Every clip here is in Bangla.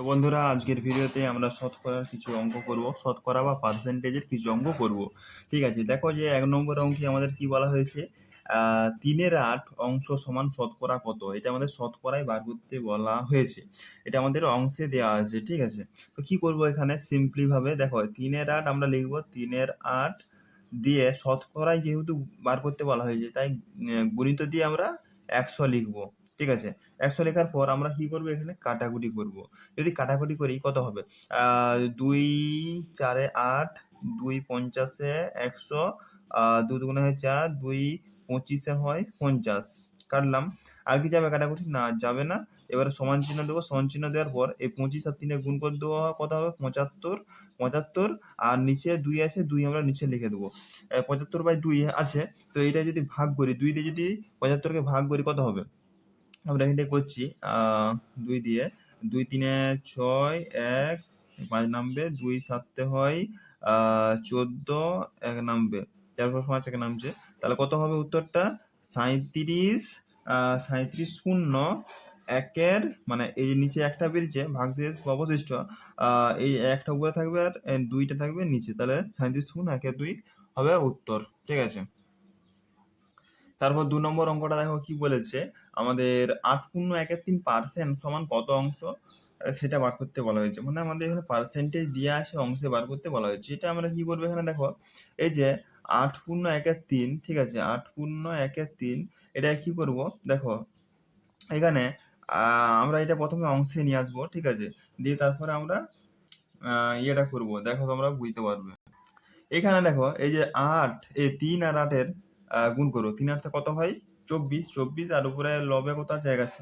তো বন্ধুরা, আজকের ভিডিওতে আমরা শতকরার কিছু অঙ্ক করব। শতকরা বা পার্সেন্টেজের কিছু অঙ্ক করব। ঠিক আছে, দেখো যে এক নম্বর অঙ্কে আমাদের কি বলা হয়েছে? তিনের আট অংশ সমান শতকরা কত? এটা আমাদের শতকরায় বার করতে বলা হয়েছে। এটা আমাদের অংশে দেওয়া আছে, ঠিক আছে? তো কি করব এখানে? সিম্পলি ভাবে দেখো, তিনের আট আমরা লিখব, তিনের আট দিয়ে শতকরায় যেহেতু বার করতে বলা হয়েছে, তাই গুণিত দিয়ে আমরা একশো লিখব। ঠিক আছে? একশো লেখার পর আমরা কি করব এখানে? কাটাকুটি করব। যদি কাটাকুটি করি, কত হবে? দুই চারে আট, দুই পঞ্চাশে একশো দু দুগুণে হয় চার, দুই পঁচিশে হয় পঞ্চাশ। কাটলাম। আর কি যাবে কাটাকুটি? না, যাবে না। এবারে সমান চিহ্ন দেবো। সমান চিহ্ন দেওয়ার পর এই পঁচিশ আর তিনে গুণ করে দেওয়া কত হবে? পঁচাত্তর। পঁচাত্তর আর নিচে দুই আছে দুই আমরা নিচে লিখে দেবো। পঁচাত্তর বাই দুই আছে। তো এটা যদি ভাগ করি, দুই দিয়ে যদি পঁচাত্তরকে ভাগ করি, কত হবে? আমরা এটা করছি দুই দিয়ে দুই তিনে ছয় এক পাঁচ নামবে দুই সাতে হয় চোদ্দ এক নামবে। তারপর পাঁচ এক নামছে। তাহলে কত হবে উত্তরটা? সাঁইত্রিশ আহ, সাঁইত্রিশ শূন্য একের মানে এই যে নিচে একটা বেরিয়েছে ভাগশেষ অবশিষ্ট এই একটা উপরে থাকবে আর দুইটা থাকবে নিচে। তাহলে সাঁইত্রিশ শূন্য একের দুই হবে উত্তর। ঠিক আছে? তারপর দু নম্বর অঙ্কটা দেখো কি বলেছে? আমাদের আট পূর্ণ একের তিন পার্সেন্ট সমান কত অংশ? সেটা বার করতে বলা হয়েছে। মানে আমাদের এখানে পার্সেন্টেজ দিয়ে আছে অংশে বার করতে বলা হয়েছে। এটা আমরা কি করব এখানে দেখো? এই যে আট পূর্ণ একের তিন, ঠিক আছে? আট পূর্ণ একের তিন, এটা কি করব? দেখো, এখানে আমরা এটা প্রথমে অংশে নিয়ে আসব, ঠিক আছে? দিয়ে তারপরে আমরা ইয়েটা করব। দেখো, তোমরা বুঝতে পারবে। এখানে দেখো, এই যে আট, এই তিন আর আটের গুণ করো। তিন আটটা কত হয়? চব্বিশ। চব্বিশ আর উপরে লবে কত আছে? এক আছে।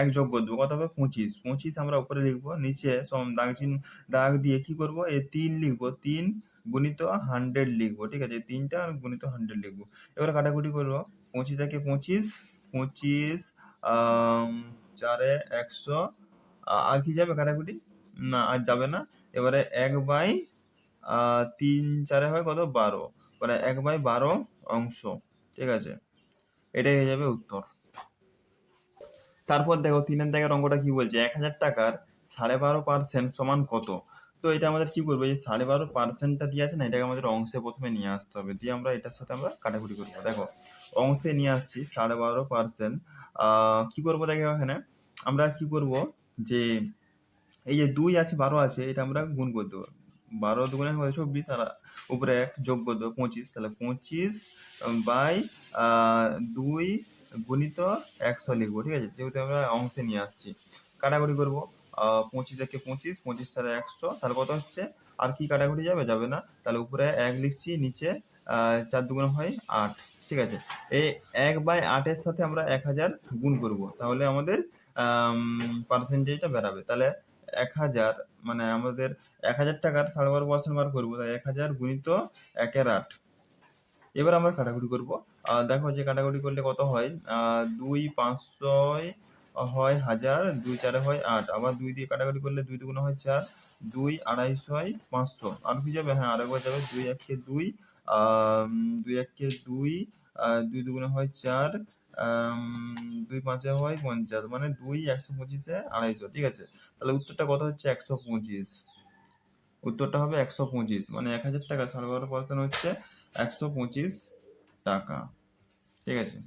এক যোগ করে দেবো। কত হবে? পঁচিশ। পঁচিশ আমরা উপরে লিখব। নিচে দাগ চিহ্ন, দাগ দিয়ে কি করব? এই তিন লিখব। তিন গুণিত হান্ড্রেড লিখব। ঠিক আছে? তিনটা গুণিত হান্ড্রেড লিখব। এবারে কাটাকুটি করব। পঁচিশ একে পঁচিশ পঁচিশ চারে একশো। আর কি যাবে কাটাকুটি? না, আর যাবে না। এবারে এক বাই তিন চারে হয় কত? বারো। মানে এক বাই বারো অংশ, ঠিক আছে? এটাই হয়ে যাবে উত্তর। তারপর দেখো তিনের দাগের অঙ্কটা কি বলছে? এক হাজার টাকার সাড়ে বারো পার্সেন্ট সমান কত? তো এটা আমাদের কি করব? যে সাড়ে বারো পার্সেন্টটা দিয়ে আছে না, এটাকে আমাদের অংশে প্রথমে নিয়ে আসতে হবে। দিয়ে আমরা এটার সাথে আমরা কাটাকুটি করব দেখো, অংশে নিয়ে আসছি সাড়ে বারো পার্সেন্ট কি করব দেখো এখানে? আমরা কি করব? যে এই যে দুই আছে, বারো আছে, এটা আমরা গুণ করে দেবো। বারো দুগুণে হয় চব্বিশ, আর উপরে এক, যোগ করে দেবো পঁচিশ, তাহলে পঁচিশ বাই দুই গুণিত একশো লিখব, ঠিক আছে? যেহেতু আমরা অংশে নিয়ে আসছি। কাটাকুটি করব পঁচিশ একে পঁচিশ পঁচিশ তাহলে একশো, তাহলে কত হচ্ছে? আর কি কাটাকুটি যাবে? যাবে না। তাহলে উপরে এক লিখছি, নিচে চার দুগুণে হয় আট, ঠিক আছে? এই এক বাই আটের সাথে আমরা এক হাজার গুণ করব। তাহলে আমাদের পার্সেন্টেজটা বেরাবে। তাহলে এক হাজার মানে আমাদের এক হাজার টাকার সাড়ে বারো পার্সেন্ট বার করব, তাই এক হাজার গুণিত একের আট। এবার আমরা কাটাকুটি করব। দেখো যে কাটাকুটি করলে কত হয়? দুই পাঁচশোয় হয় হাজার, দুই চারে হয় আট। আবার দুই দিয়ে কাটাকুটি করলে দুই দুগুণ হয় চার, দুই আড়াইশোয় পাঁচশো। আর কি যাবে? হ্যাঁ আরেকবার যাবে। দুই একে দুই দুই একে দুই দুই দুগুণে হয় চার দুই পাঁচে হয় পঞ্চাশ মানে দুই একশো পঁচিশে আড়াইশো, ঠিক আছে? তাহলে উত্তরটা কত হচ্ছে? একশো পঁচিশ। উত্তরটা হবে একশো পঁচিশ মানে এক হাজার টাকা সাড়ে বারো পার্সেন্ট হচ্ছে একশো পঁচিশ টাকা, ঠিক আছে?